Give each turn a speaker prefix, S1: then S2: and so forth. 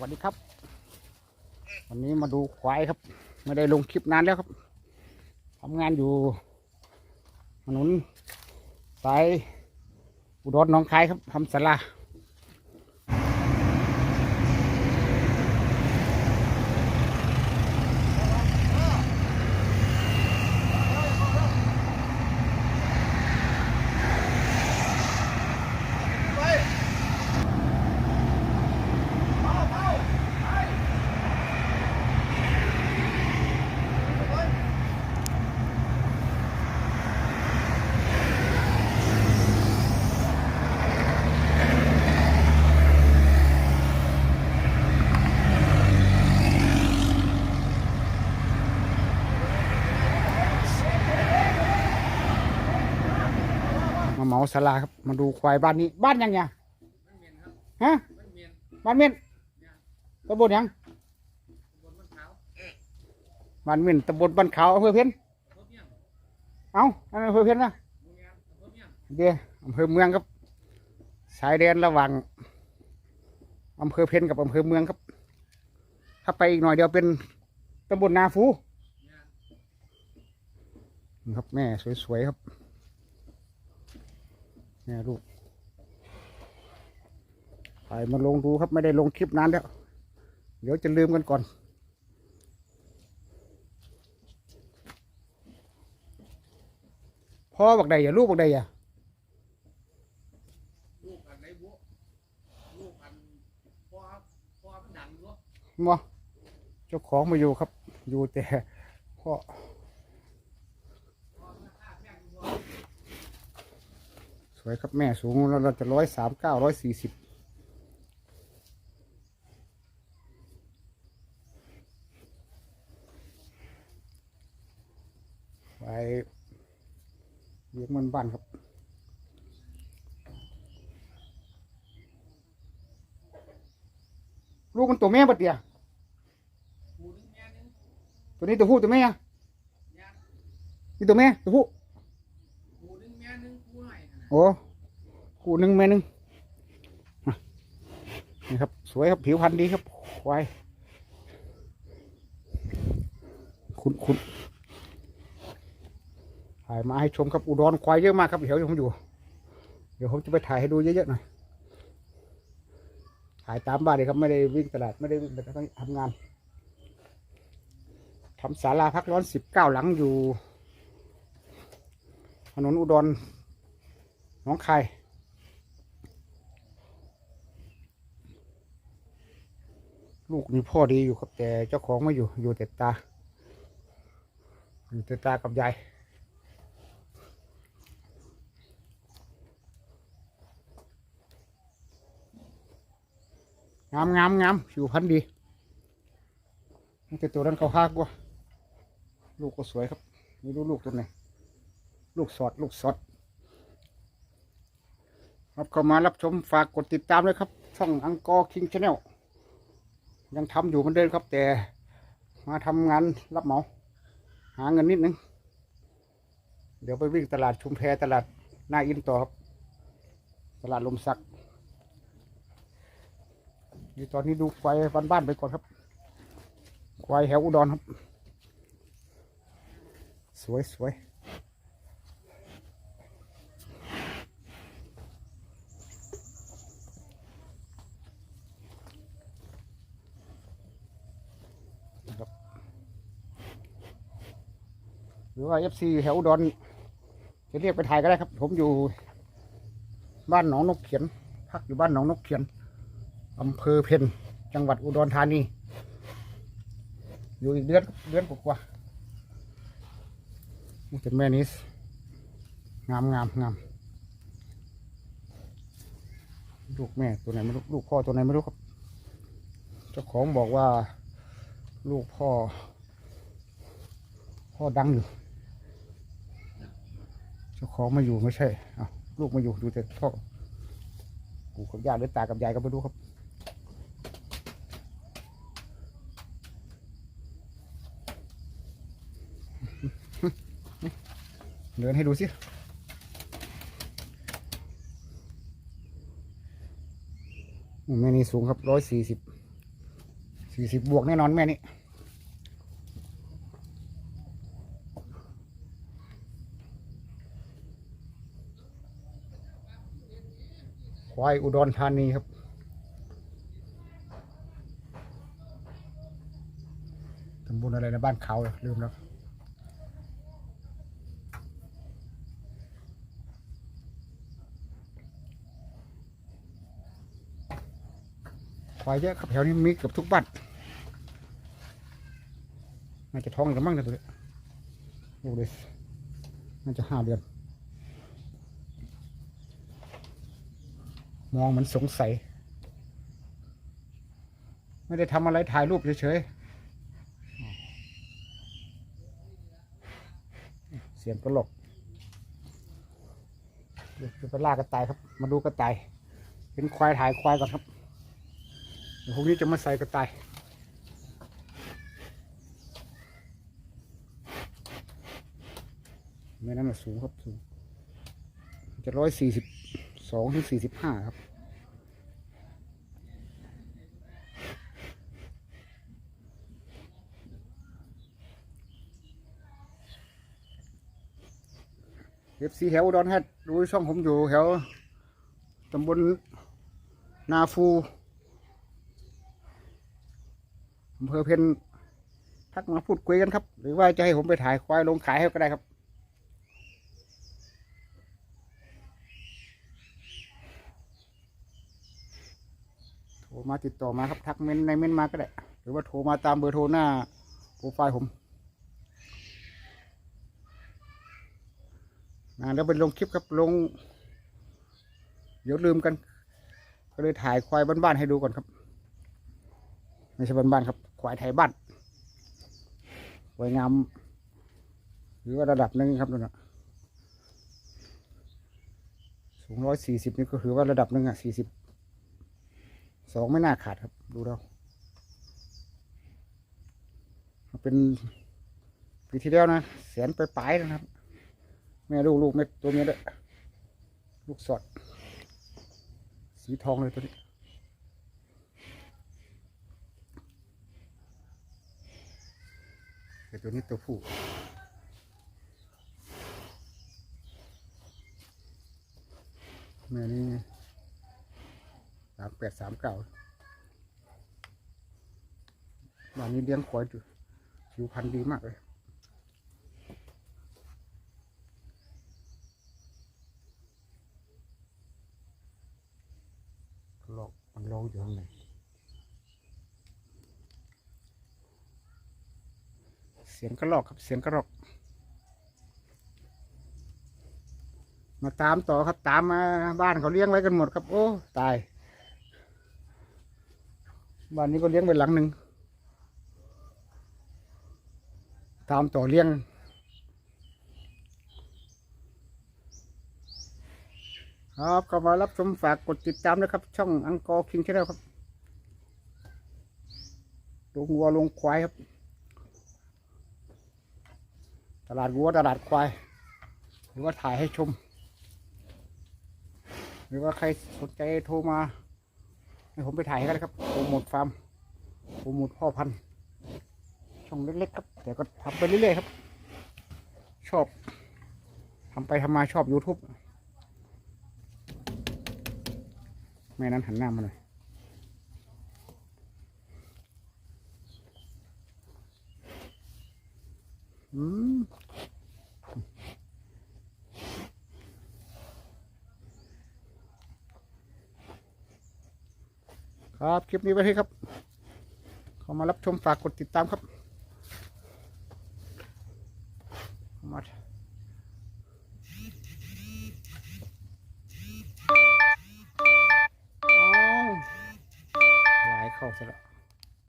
S1: วัสดีครับ วันนี้มาดูควายครับ ไม่ได้ลงคลิปนานแล้วครับทำงานอยู่ถนนสายอุดรหนองคายครับทำสลาราเห มาสลาครับมาดูควายบ้านนี้ บ้านยังไงฮะบ้านเมียนตำบลยังบ้านเมียนตำบลบ้านขาวอำเภอเพียนเอ้าอันนั้นอำเภอเพียนนะเดี๋ยวอำเภอเมืองครับ สายแดนระหว่างอำเภอเพียนกับอำเภอเมืองครับ ถ้าไปอีกหน่อยเดียวเป็นตำบลนาฟูครับแม่สวยๆครับ แม่ลูกไปมาลงดูครับไม่ได้ลงคลิปนานแล้ว เดี๋ยวจะลืมกันก่อน พ่อบักใดอย่าลูกบักใดอย่า
S2: ลูกอันไหนบุลูกอันพ่อพ่อมันดังบุ
S1: มอเจ้าของมาอยู่ครับ อยู่แต่พ่อ วยครับแม่สูงเราเราจะร้อยสามเก้าร้อยสี่สิบไปเลี้ยงมันบ้านครับลูกมันตัวแม่ปะเตีย
S2: กูนึงแม่นึง
S1: ตัวนี้ตัวผู้ตัวแม่อะ
S2: แม่
S1: นี่ตัวแม่ตัวผู้
S2: กูนึงแม่นึงกูหน่อยนะ
S1: โอ้กูหนึ่งแม่หนึ่งนี่ครับ สวยครับผิวพรรณดีครับควายคุณคุณถ่ายมาให้ชมครับอุดรควายเยอะมากครับเดี๋ยวผมอยู่ เดี๋ยวผมจะไปถ่ายให้ดูเยอะๆหน่อยถ่ายตามบ้านเลยครับไม่ได้วิ่งตลาดไม่ได้วิ่งแต่ต้องทำงานทำศาลาพักร้อนสิบเก้าหลังอยู่ ถนนอุดร น้องคายลูกมีพ่อดีอยู่ครับ แต่เจ้าของไม่อยู่อยู่แต่ตา อยู่แต่ตากับยายงามงามงามผิวพรรณดีแต่ตัวนั้นเขาฮากว่า ลูกก็สวยครับไม่รู้ลูกตัวไหน ลูกสอด ลูกสอด รับเข้ามารับชมฝากกดติดตามเลยครับ ช่องอังกอร์คิงชาแนลยังทำอยู่เหมือนเดิมครับ แต่มาทำงานรับเหมา หาเงินนิดนึง เดี๋ยวไปวิ่งตลาดชุมแพตลาดหน้าอินต่อครับ ตลาดลมสักนี่ตอนนี้ดูควายบ้านๆไปก่อนครับ ควายแถวอุดรครับ สวยสวยะครับห รือว่าเอฟซีแถวอุดรจะเรียกไปถ่ายก็ได้ครับ ผมอยู่ บ้านหนองนกเขียนพักอยู่บ้านหนองนกเขียนอำเภอเพนจังหวัดอุดรธานี อยู่อีกเดือนเดือนกว่าๆนี่เป็นแม่นี้งามงามงามลูกแม่ตัวไหนไม่รู้ลูกพ่อตัวไหนไม่รู้ครับ เจ้าของบอกว่า ลูกพ่อ พ่อดังอยู่ เจ้าของมาอยู่ไม่ใช่อ้าลูกมาอยู่ดูแต่พ่อปู่กับย่าหรือตากับยายก็ไม่รู้ครับเดินให้ดูสิแม่นี่สูงครับร้อยสี่สิบสี่สิบบวกแน่นอนแม่นี่ ควายอุดรธานีครับ ตำบลอะไรนะบ้านเขาลืมแล้วควายเยอะครับแถวนี้มีเกือบทุกบ้านน่าจะท้องกันมั่งนะตัวนี้ดูดิน่าจะห้าเดือน มองเหมันสงสัย ไม่ได้ทำอะไรถ่ายรูปเฉยๆเสียงกระหลกเดี๋ยวไปล่ากระต่ายครับ มาดูกระต่ายเป็นควายถ่ายควายก่อนครับเดี๋ยวพรุ่งนี้จะมาใส่กระต่ายไม่นั้นนสูงครับสูงจะร้อยสี่สิบสองถึงสี่สิบห้าครับ เอฟซีแถวอุดรฮะดูช่องผมอยู่แถวตำบลนาฟูอำเภอเพนทักมาพูดคุยกันครับ หรือว่าจะให้ผมไปถ่ายควายลงขายให้ก็ได้ครับ โทรมาติดต่อมาครับ ทักเมนในเมนมาก็ได้ หรือว่าโทรมาตามเบอร์โทรหน้าโปรไฟล์ผม นะแล้วไปลงคลิปครับลง เดี๋ยวลืมกัน ก็เลยถ่ายควายบ้านๆให้ดูก่อนครับ ไม่ใช่บ้านๆครับ ควายไทยบ้านควยงามหรือว่าระดับหนึงครับนั่นนะสูงร้อยสี่สิบนี่ก็ถือว่าระดับหนึ่งอะสี่สิบสองไม่น่าขาดครับ ดูเราเป็นปีที่แล้วนะแสนไปปลายๆนะครับ แม่ลูกลูกแม่ตัวเมียด้วยลูกสอด สีทองเลยตัวนี้แต่ตัวนี้ตัวผู้แม่นี่สามแปดสามเก้าบ้านนี้เลี้ยงควายอยู่ผิวพรรณดีมากเลย ลอก มันลองอยู่ข้างในเสียงกระรอกครับเสียงกระรอก มาตามต่อครับตามมาบ้านเขาเลี้ยงไว้กันหมดครับ โอ้ตายบ้านนี้ก็เลี้ยงไว้หลังหนึ่งตามต่อเลี้ยง ครับเข้ามารับชมฝากกดติดตามนะครับ ช่องอังกอร์คิงชแนลครับลงวัวลงควายครับ ตลาดวัวตลาดควาย หรือว่าถ่ายให้ชม หรือว่าใครสนใจโทรมาให้ผมไปถ่ายให้กันครับโปรโมทฟาร์มโปรโมทพ่อพันธุ์ช่องเล็กๆครับแต่ก็ทำไปเรื่อยๆครับ ชอบทำไปทำมาชอบ YouTube แม่นั้นหันหน้ามาหน่อยอืมครับ คลิปนี้ไว้ให้ครับ เข้ามารับชมฝากกดติดตามครับ